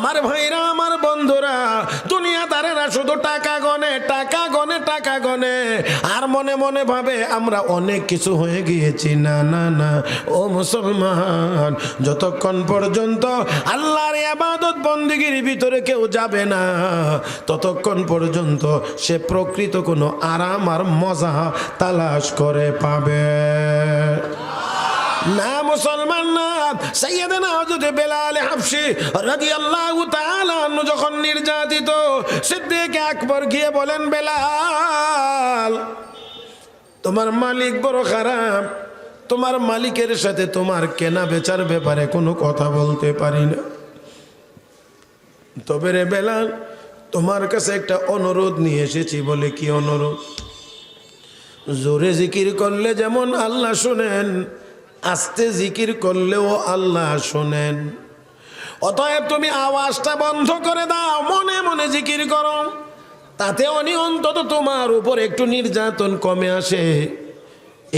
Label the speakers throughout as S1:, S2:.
S1: আমার ভাইরা, আমার বন্ধুরা, দুনিয়াদারেরা শুধু টাকা গনে টাকা গনে টাকা গনে। আর মনে মনে ভাবে, আমরা অনেক কিছু হয়ে গিয়েছি, না না না। ও মুসলমান, যতক্ষণ পর্যন্ত আল্লাহর আবাদত বন্দিগির ভিতরে কেউ যাবে না, ততক্ষণ পর্যন্ত সে প্রকৃত কোনো আরাম আর মজা তালাশ করে পাবে। না মুসলমান না যখন নির্যাতিত, সিদ্দিক আকবর গিয়ে বলেন, বেলাল, তোমার মালিক বড় খারাপ। তোমার মালিকের সাথে তোমার কেনা বেচার ব্যাপারে কোনো কথা বলতে পারি না। তবে রে বেলাল, তোমার কাছে একটা অনুরোধ নিয়ে এসেছি বলে কি অনুরোধ? জোরে জিকির করলে যেমন আল্লাহ শোনেন আস্তে জিকির করলেও আল্লাহ শোনেন। অতএব তুমি আওয়াজটা বন্ধ করে দাও, মনে মনে জিকির করো। তাতে অনি অন্তত তোমার উপর একটু নির্যাতন কমে আসে।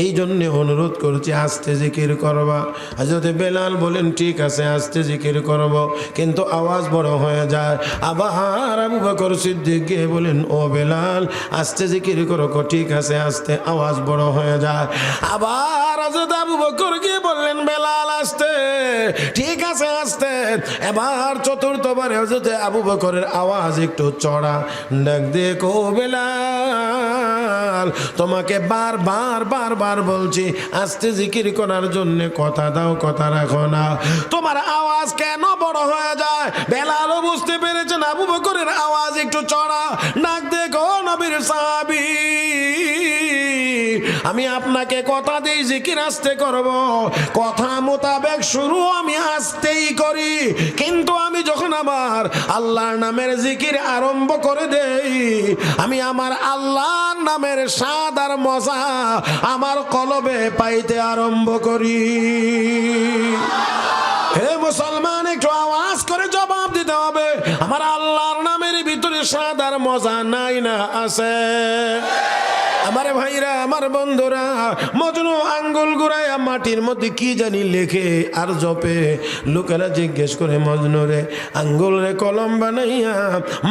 S1: এই জন্য অনুরোধ করছি আস্তে জিকির করবা। হাজরতে বেলাল বলেন ঠিক আছে আস্তে জিকির করব। কিন্তু আওয়াজ বড় হয়ে যায়। আবার আবু বকর সিদ্দিক গিয়ে বলেন ও বেলাল আস্তে জিকির করো কো, ঠিক আছে আস্তে। আওয়াজ বড় হয়ে যায়। আবার হাজরত আবু বকর গিয়ে বললেন বেলাল আস্তে ঠিক আছে আস্তে। এবার চতুর্থবার হজরতে আবু বকরের আওয়াজ একটু চড়া। ডাক দেখো বেলাল তোমাকে বার বার বার বার বলছি, আস্তে জিকির করার জন্য কথা দাও, কথা রাখো না। তোমার আওয়াজ কেন বড় হয়ে যায়? বেলালও বুঝতে পেরেছেন আবু বকরের আওয়াজ একটু চড়া। নাক দেখো নবীর সাহাবী। আমি আপনাকে কথা দিই জিকির আসতে করব। কথা মোতাবেক শুরু আমি আসতেই করি। কিন্তু আমি যখন আমার আল্লাহর নামের জিকির আরম্ভ করে দেই, আমি আমার আল্লাহর নামের স্বাদ আর মজা আমার কলবে পাইতে আরম্ভ করি। হে মুসলমান, একটু আওয়াজ করে জবাব দিতে হবে। আমার আল্লাহর নামের ভিতরে স্বাদ আর মজা নাই না আছে। আমার ভাইরা, আমার বন্ধুরা, মজনু আঙ্গুল গুড়াইয়া মাটির মধ্যে কি জানি লেখে আর জপে। লোকেরা জিজ্ঞেস করে, মজনু রে, আঙ্গুল রে কলম বানাইয়া,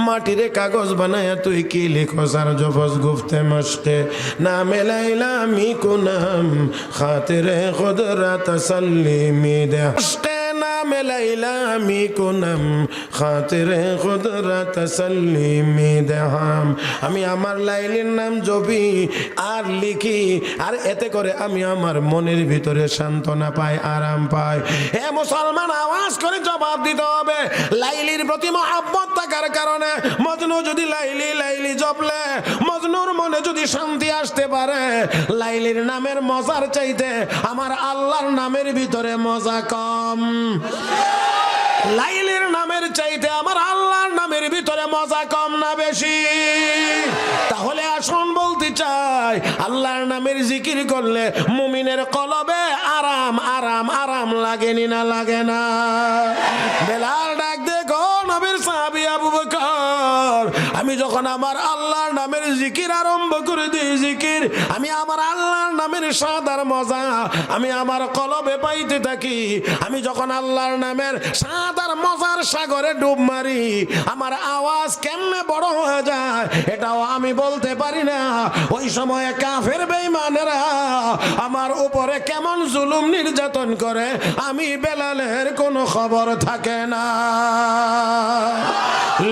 S1: মাটিরে কাগজ বানাইয়া তুই কি লিখস আর জপস গুফতে মস্তে? না মেলাইলা মি কুনাম খাতিরে খুদরা তসল্লিমি দে হস্তে না মেলাইলা মি কুনাম খাতিরে খুদরা তসল্লিমি দেহাম আমি আমার লাইলির নাম জপি, আর লিখি, আর এতে করে আমি আমার মনের ভিতরে সান্ত্বনা পাই, আরাম পাই। হে মুসলমান, আওয়াজ করে জবাব দিতে হবে। লাইলির প্রতি মহাব্বত থাকার কারণে মজনু যদি লাইলি লাইলি জপলে, মজনুর মনে যদি শান্তি আসতে পারে, লাইলির নামের মজার চাইতে আমার আল্লাহর নামের ভিতরে মজা কম। লাইলের নামের চাইতে আমার আল্লাহর নামের ভিতরে মজা কম না বেশি। তাহলে আসুন বলতে চাই, আল্লাহর নামের জিকির করলে মুমিনের কলবে আরাম আরাম আরাম লাগেনি না, লাগে না। বেলার ডাক দেখো, নবীর সাহাবি আবু বকর আমি যখন আমার আল্লাহর নামের জিকির আরম্ভ করে দিই, জিকির, আমি আমার আল্লাহর নামের সাদার মজা, আমি আমার কলবে পাইতে থাকি। আমি যখন আল্লাহর নামের সাদার মজার সাগরে ডুব মারি, আমার আওয়াজ কেমনে বড় হয়ে যায় এটাও আমি বলতে পারি না। ওই সময় কাফের বেঈমানেরা আমার উপরে কেমন জুলুম নির্যাতন করে, আমি বেলালের কোনো খবর থাকে না।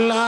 S1: লা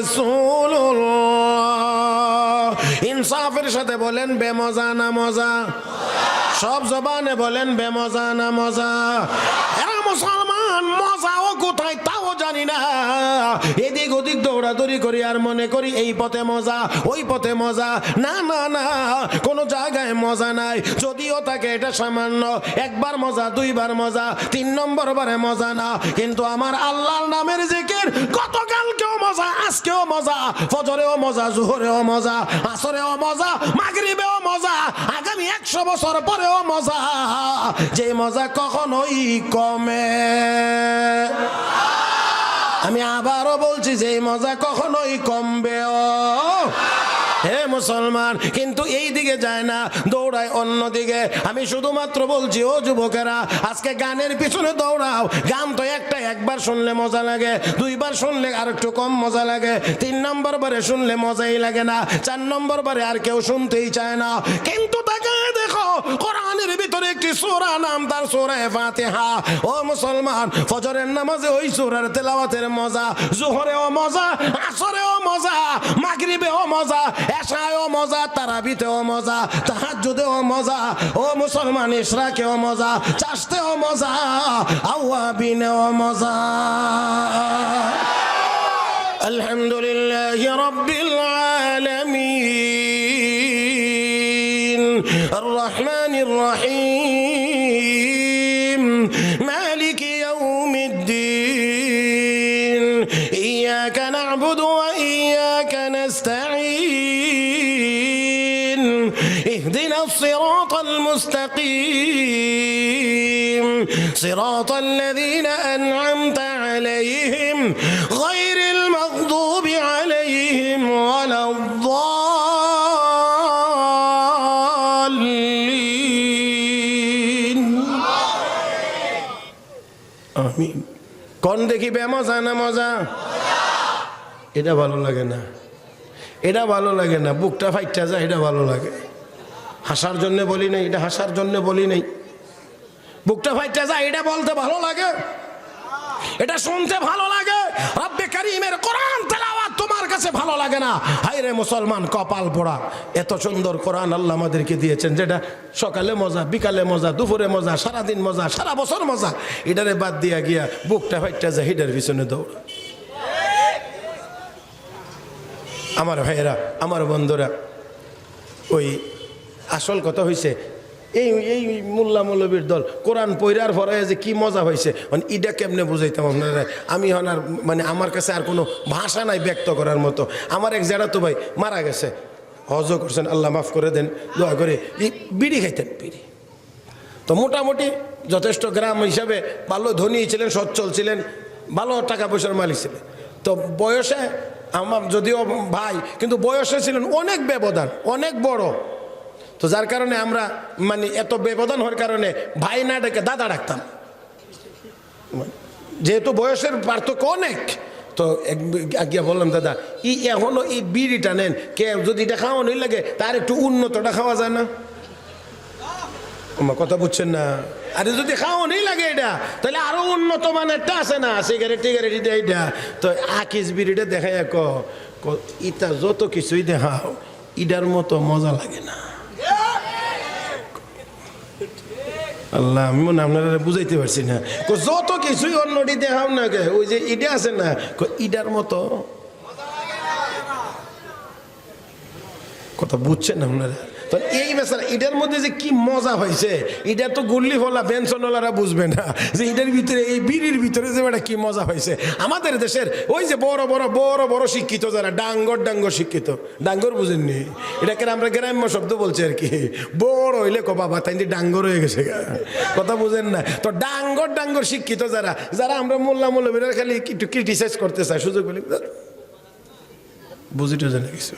S1: রাসূলুল্লাহ। ইনসাফের সাথে বলেন বেমজা না মজা। সব জবানে বলেন বেমজা না মজা। এরা মুসলমান মজা এদিক ওদিক দৌড়াদৌড়ি করি আর মনে করি এই পথে মজা, ওই পথে মজা। না না না, কোনো জায়গায় মজা নাই। যদিও থাকে এটা সামান্য, একবার মজা, দুইবার মজা, তিন নম্বর বারে মজা না। কিন্তু আমার আল্লাহর নামের জিকির মজা, ফজরেও মজা, জোহরেও মজা, আসরেও মজা, মাগরিবেও মজা, আগামী একশো বছর পরেও মজা। যে মজা কখনোই কমে। আমি আবারও বলছি, যে মজা কখনোই কমবে ও হে মুসলমান, কিন্তু এই দিকে যায় না, দৌড়ায় অন্য দিকে। আমি শুধুমাত্র বলছি, ও যুবকেরা, আজকে গানের পিছনে দৌড়াও। গান তো একটা, একবার শুনলে মজা লাগে, দুইবার শুনলে আর একটু কম মজা লাগে। তিন নম্বর বারে শুনলে মজাই লাগে না, চার নম্বর বারে আর কেউ শুনতেই চায় না। কিন্তু তাকে কোরআনের ভিতরে একটি সোরা নাম, তার সোরায় ফাতেহা। ও মুসলমান, ফজরের নামাজে ওই সোরার তেলাওয়াতের মজা, জোহরেও মজা, আসরেও মজা, মাগরিবেও মজা, এশায়ও মজা, তারাবিতেও মজা, তাহাজ্জুদেও মজা, ও মুসলমান, ইশরাকেও মজা, চাষতেও মজা, আওয়াবিনেও মজা। المستقيم صراط الذين أنعمت عليهم غير المغضوب عليهم ولا الضالين আমিন কোন দেখি বে মজা না মজা এটা ভালো লাগে না এটা ভালো লাগে না বুকটা ফাইটটা যায় এটা ভালো লাগে হাসার জন্য বলি নাই, এটা হাসার জন্য বলি নাই। বুকটা ফাইটটা যায় এটা বলতে ভালো লাগে। এটা শুনতে ভালো লাগে। রব্বে কারিমের কোরআন তেলাওয়াত তোমার কাছে ভালো লাগে না। হায় রে মুসলমান, কপাল পোড়া। এত সুন্দর কোরআন আল্লাহ আমাদেরকে দিয়েছেন, যেটা সকালে মজা, বিকালে মজা, দুপুরে মজা, সারাদিন মজা, সারা বছর মজা। এটারে বাদ দিয়া গিয়া বুকটা ফাইটটা যায় হিডার পিছনে দৌড়। আমার ভাইয়েরা, আমার বন্ধুরা, ওই আসল কথা হয়েছে এই এই মোল্লা মৌলবীর দল কোরআন পৈরার পরে যে কি মজা হয়েছে মানে ইটা কেমনে বুঝাইতাম আপনারা? আমি হন আর মানে আমার কাছে আর কোনো ভাষা নাই ব্যক্ত করার মতো। আমার এক জেড়া তো ভাই মারা গেছে। হজ করছেন, আল্লাহ মাফ করে দেন, দোয়া করে। বিড়ি খাইতেন, বিড়ি। তো মোটামুটি যথেষ্ট গ্রাম হিসাবে ভালো ধনী ছিলেন, সচ্ছল ছিলেন, ভালো টাকা পয়সার মালিক ছিলেন। তো বয়সে আমার, যদিও ভাই, কিন্তু বয়সে ছিলেন অনেক ব্যবধান, অনেক বড়। তো যার কারণে আমরা মানে এত ব্যবধান হওয়ার কারণে ভাই না ডেকে দাদা ডাকতাম। যেহেতু বয়সের পার্থক্য অনেক, তো গিয়া বললাম, দাদা, ই এখনও এই বিড়িটা নেন, কে যদি এটা খাওয়া নেই লাগে, তার একটু উন্নতটা খাওয়া যায় না? কথা বুঝছেন না? আরে যদি খাওয়া নেই লাগে এটা, তাহলে আরও উন্নত মানেরটা আছে না, সিগারেট টিগারেট এটা, এইটা। তো আকিস বিড়িটা দেখাই ক ইটা যত কিছুই দেখাও ইটার মতো মজা লাগে না। আল্লাহ, আমি মনে আপনারা বুঝাইতে পারছি না। যত কিছুই অন্যটি দেখাও না কে, ওই যে ইডে আছে না ইডার মতো। কথা বুঝছেন আপনারা? তো এই বেচারা, এটার মধ্যে যে কি মজা হয়েছে, এটা তো গুল্লি ফলা বেনসনওয়ালারা বুঝবে না যে এটার ভিতরে, এই বিড়ির ভিতরে যে একটা কি মজা হয়েছে। আমাদের দেশের ওই যে বড় বড় বড় বড় শিক্ষিত যারা, ডাঙ্গর ডাঙ্গর শিক্ষিত, ডাঙ্গর বুঝেননি? এটাকে আমরা গ্রাম্য শব্দ বলছি আর কি। বড় হইলে কো, বাবা তাই ডাঙ্গর হয়ে গেছে। কথা বুঝেন না। তো ডাঙ্গর ডাঙ্গর শিক্ষিত যারা যারা আমরা মোল্লা মোল্লা খালি একটু ক্রিটিসাইজ করতে চাই, সুযোগ বলি বুঝিটা জানে কিছু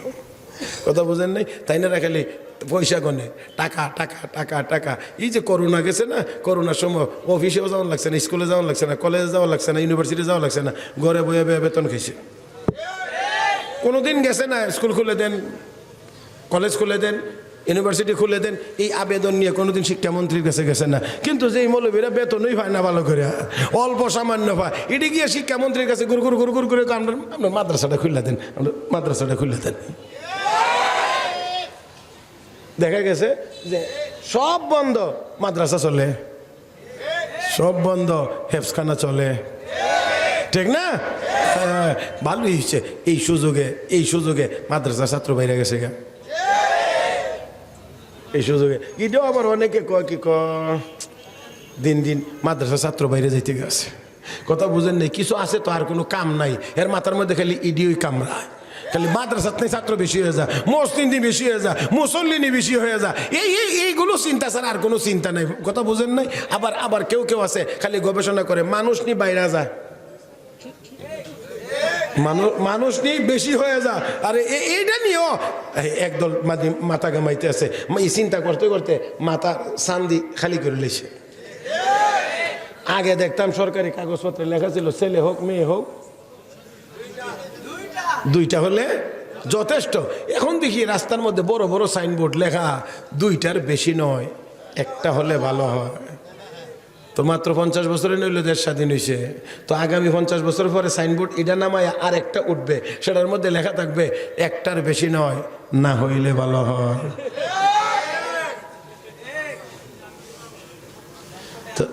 S1: কথা বুঝেন নাই? তাই না খালি পয়সা গনে। টাকা টাকা টাকা টাকা। এই যে করোনা গেছে না, করোনার সময় অফিসেও যাওয়া লাগছে না স্কুলে যাওয়া লাগছে না কলেজে যাওয়া লাগছে না ইউনিভার্সিটি যাওয়া লাগছে না, ঘরে বয়ে বয়ে বেতন খাইছে। কোনোদিন গেছে না স্কুল খুলে দেন কলেজ খুলে দেন ইউনিভার্সিটি খুলে দেন, এই আবেদন নিয়ে কোনোদিন শিক্ষামন্ত্রীর কাছে গেছে না। কিন্তু যে মৌলবীরা বেতনই পায় না ভালো করে, অল্প সামান্য পায়। এটি গিয়ে শিক্ষামন্ত্রীর কাছে গুরু গুরু গুরু গুরু করে মাদ্রাসাটা খুলে দেন মাদ্রাসাটা খুলে দেন। দেখা গেছে যে সব বন্ধ। মাদ্রাসা চলে। সব বন্ধ। হেফসখানা চলে। ঠিক না? হ্যাঁ, ভালোই হয়েছে। এই সুযোগে এই সুযোগে মাদ্রাসা ছাত্র বাইরে গেছে গা। এই সুযোগে। এটাও আবার অনেকে কয় কি ক দিন দিন মাদ্রাসা ছাত্র বাইরে যাইতে গেছে। কথা বুঝেন নেই কিছু আছে তো আর কোনো কাম নাই। এর মাথার মধ্যে খালি ইডিওই কামড়ায়। খালি মাদ্রাসাত ছাত্র বেশি হয়ে যায় মসজিদি বেশি হয়ে যায় মুসল্লিনি বেশি হয়ে যায় এই এই, এইগুলো চিন্তা ছাড়া আর কোনো চিন্তা নাই। কথা বুঝেন নাই? আবার আবার কেউ কেউ আছে, খালি গবেষণা করে, মানুষ নি বাইরা যায় মানুষ মানুষ নিয়ে বেশি হয়ে যা। আরে এইটা নিয়েও একদল মাথা গামাইতে আছে। এই চিন্তা করতে করতে মাথা সান্দি খালি করে লেছে। আগে দেখতাম সরকারি কাগজপত্রে লেখা ছিল, ছেলে হোক, মেয়ে হোক দুইটা হলে যথেষ্ট। এখন দেখি রাস্তার মধ্যে বড় বড় সাইনবোর্ড লেখা, দুইটার বেশি নয়, একটা হলে ভালো হয়। তো মাত্র পঞ্চাশ বছরে নইল দেশ স্বাধীন হয়েছে তো আগামী পঞ্চাশ বছর পরে সাইনবোর্ড এটা নামায় আর একটা উঠবে, সেটার মধ্যে লেখা থাকবে, একটার বেশি নয়, না হইলে ভালো হয় তো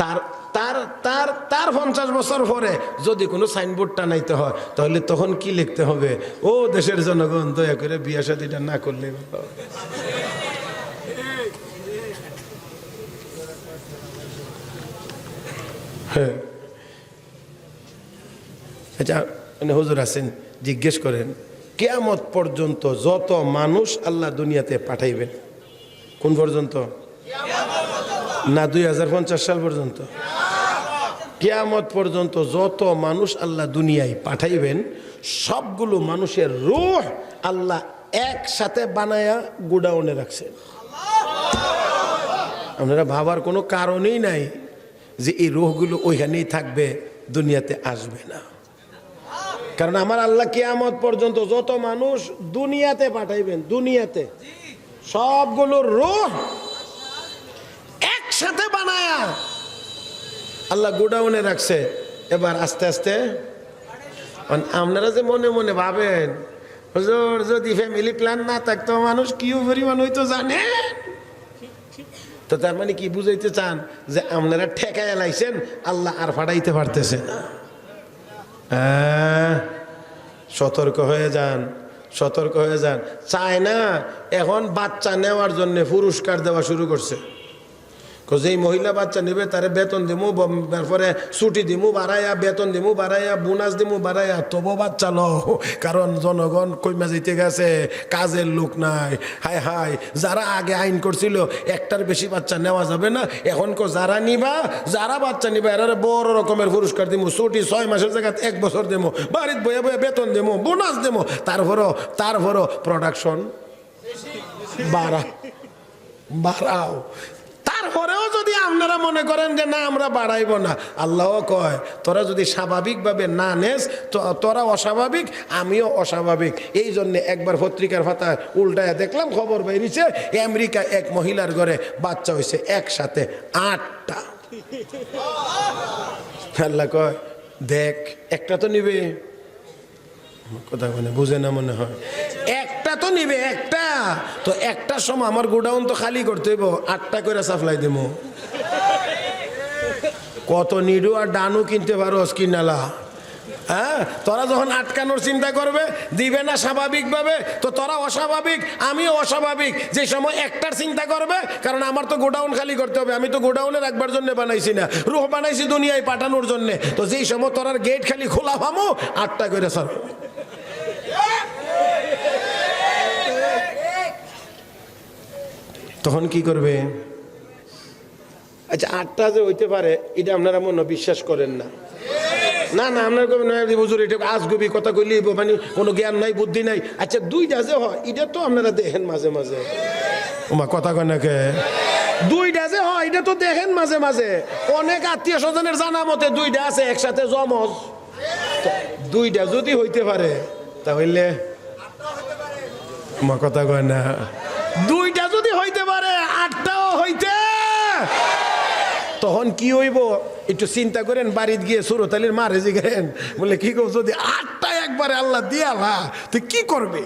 S1: তার তার তার তার পঞ্চাশ বছর পরে যদি কোনো সাইনবোর্ড টানাইতে হয় তাহলে তখন কি লিখতে হবে? ও দেশের জনগণ দয়া করে বিয়ে শাদিটা না করলে। হ্যাঁ। আচ্ছা মানে হুজুর আছেন জিজ্ঞেস করেন কেয়ামত পর্যন্ত যত মানুষ আল্লাহ দুনিয়াতে পাঠাইবেন? কোন পর্যন্ত। না দুই হাজার পঞ্চাশ সাল পর্যন্ত। কেয়ামত পর্যন্ত যত মানুষ আল্লাহ দুনিয়ায় পাঠাইবেন, সবগুলো মানুষের রূহ আল্লাহ একসাথে বানায়া গুডাউনে রাখছেন আপনারা ভাবার কোনো কারণেই নাই যে এই রোহগুলো ওইখানেই থাকবে, দুনিয়াতে আসবে না। কারণ আমার আল্লাহ কেয়ামত পর্যন্ত যত মানুষ দুনিয়াতে পাঠাইবেন, দুনিয়াতে সবগুলো রোহ একসাথে বানায়া আল্লাহ গোডাউনে রাখছে। এবার আস্তে আস্তে আপনারা যে মনে মনে ভাবেন যদি ফ্যামিলি প্ল্যান না থাকতো মানুষ কি পরিমাণ হইতো জানে? তো তার মানে কি বুঝাইতে চান যে আপনারা ঠেকায় লাইছেন আল্লাহ আর ফাটাইতে পারতেছে না। হ্যাঁ, সতর্ক হয়ে যান সতর্ক হয়ে যান। চায় না এখন বাচ্চা নেওয়ার জন্য পুরস্কার দেওয়া শুরু করছে। যেই মহিলা বাচ্চা নেবে, তারে বেতন দিমু তারপরে ছুটি দিমু বাড়াইয়া বেতন দিমু বাড়াইয়া বোনাস দিমু বাড়াইয়া তবু বাচ্চা লো কারণ জনগণ কইমা যেতে গেছে, কাজের লোক নাই। হাই হাই যারা আগে আইন করছিল, একটার বেশি বাচ্চা নেওয়া যাবে না। এখন কো যারা নিবা, যারা বাচ্চা নিবা, এরা বড় রকমের পুরস্কার দিমু, ছুটি ছয় মাসের জায়গায় এক বছর দেবো বাড়িতে বয়ে বয়ে বেতন দেবো বোনাস দেবো তারপরও তারপরও প্রোডাকশন বাড়া বাড়াও। তারপরেও যদি আপনারা মনে করেন যে না, আমরা বাড়াইব না। আল্লাহ কয়, তোরা যদি স্বাভাবিকভাবে না নেস তোরা অস্বাভাবিক, আমিও অস্বাভাবিক। এই জন্যে একবার পত্রিকার পাতা উল্টায় দেখলাম, খবর বেরিয়েছে, আমেরিকা এক মহিলার ঘরে বাচ্চা হয়েছে একসাথে আটটা। আল্লাহ কয়, দেখ, একটা তো নিবে। কথা মানে বুঝে না মনে হয়। একটা তো নিবে, একটা। তো একটা সময় আমার গোডাউন তো খালি করতে হইব, আটটা করে সাপ্লাই দেব কত নিডু আর ডানু কিনতে পারো কিনালা। হ্যাঁ তোরা যখন আটকানোর চিন্তা করবে, দিবে না স্বাভাবিকভাবে, তো তোরা অস্বাভাবিক, আমিও অস্বাভাবিক। যে সময় একটার চিন্তা করবে, কারণ আমার তো গোডাউন খালি করতে হবে, আমি তো গোডাউনে রাখবার জন্য বানাইছি না, রুহ বানাইছি দুনিয়ায় পাঠানোর জন্য। তো যেই সময় তোরার গেট খালি খোলা ভামো, আটটা করে সর তখন কি করবে? আচ্ছা আটটা যে হইতে পারে এটা আপনারা মনে বিশ্বাস করেন না। না না আপনার কবেন না বুঝুর এটা আজগুবি কথা কইলি মানে কোনো জ্ঞান নাই বুদ্ধি নাই। আচ্ছা দুইটা যে হয় এটা তো আপনারা দেখেন মাঝে মাঝে। ওমা কথা কয় নাকি দুইটা যে হয় এটা তো দেখেন মাঝে মাঝে। অনেক আত্মীয় স্বজনের জানা মতে দুইটা আছে একসাথে জমজ। দুইটা যদি হইতে পারে তাহলে আমার কথা কয় না। দুইটা যদি হইতে পারে আটটাও হইতে তখন কি হইব? একটু চিন্তা করেন, বাড়িতে গিয়ে সুরতালির মারে জিগেন বলে, কি করব যদি আটটা একবারে আল্লাহ দিয়ালা তুই কি করবে?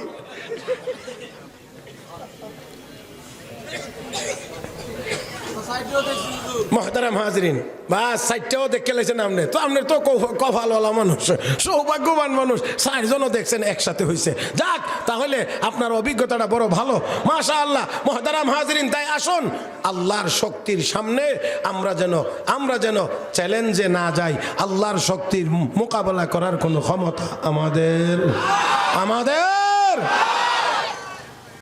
S1: মহতারাম হাজরিন বা সাইটটাও দেখে লেছেন আপনি তো আপনি তো কপালওয়ালা মানুষ, সৌভাগ্যবান মানুষ, চারজনও দেখছেন একসাথে হয়েছে যাক, তাহলে আপনার অভিজ্ঞতাটা বড় ভালো। মাশা আল্লাহ মহতারাম হাজরিন, তাই আসুন। আল্লাহর শক্তির সামনে আমরা যেন আমরা যেন চ্যালেঞ্জে না যাই। আল্লাহর শক্তির মোকাবেলা করার কোনো ক্ষমতা আমাদের। আমাদের!